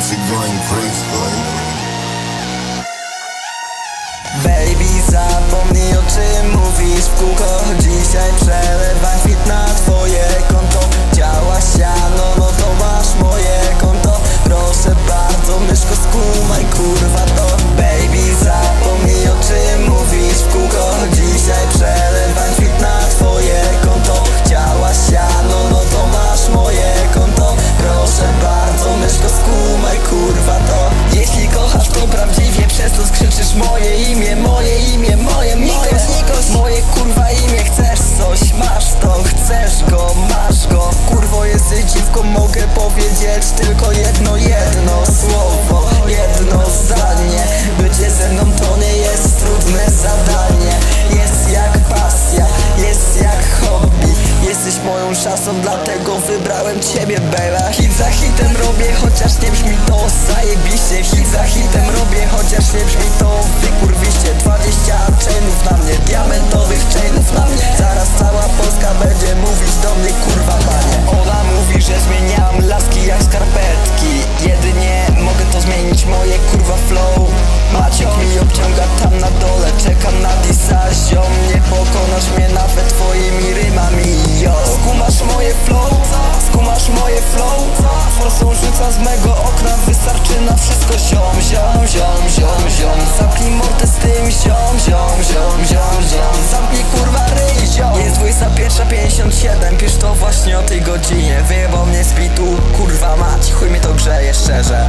Going crazy, Baby, zapomnij o czym mówisz. W kółko Dzisiaj skrzyczysz moje imię Moje imię, moje, moje. Moje kurwa imię, chcesz coś, masz to Chcesz go, masz go. Kurwo jesteś dziwką, mogę powiedzieć tylko jedno, jedno słowo Jedno zdanie. Bycie ze mną to nie jest trudne zadanie. Jest jak pasja, jest jak hobby. Jesteś moją szansą, dlatego wybrałem ciebie, baby Hit za hitem robię, chociaż nie brzmi to zajebiście. Hit za hitem robię, chociaż nie brzmi Rzuca z mego okna, wystarczy na wszystko. Ziom Ziom, ziom, ziom, ziom. Zamknij mordę z tym ziom, ziom, ziom, ziom, ziom. Zamknij kurwa ryj, ziom. Jest 21.57, pisz to właśnie o tej godzinie. Wyjebał mnie z bitu, kurwa mać. Chuj mnie to grzeje szczerze.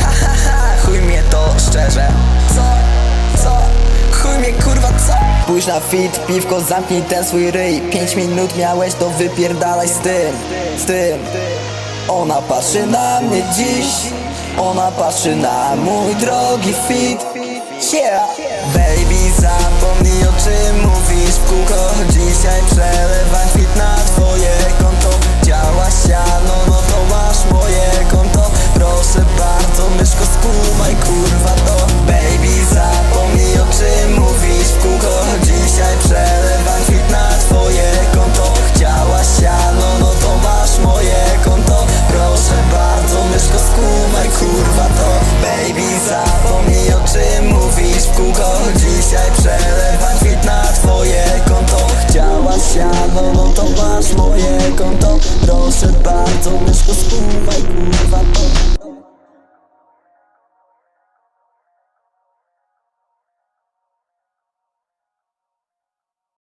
Ha, ha, ha, chuj mnie to szczerze. Co? Co? Chuj mnie kurwa co? Pójdź na fit, piwko, zamknij ten swój ryj. Pięć minut miałeś, to wypierdalaj z tym. Z tym Ona patrzy na mnie dziś. Ona patrzy na mój drogi fit. Yeah. Baby, zapomnij o czym mówisz. W kółko Dzisiaj przelewam kwit na moje konto Proszę bardzo, myszko skumaj kurwa to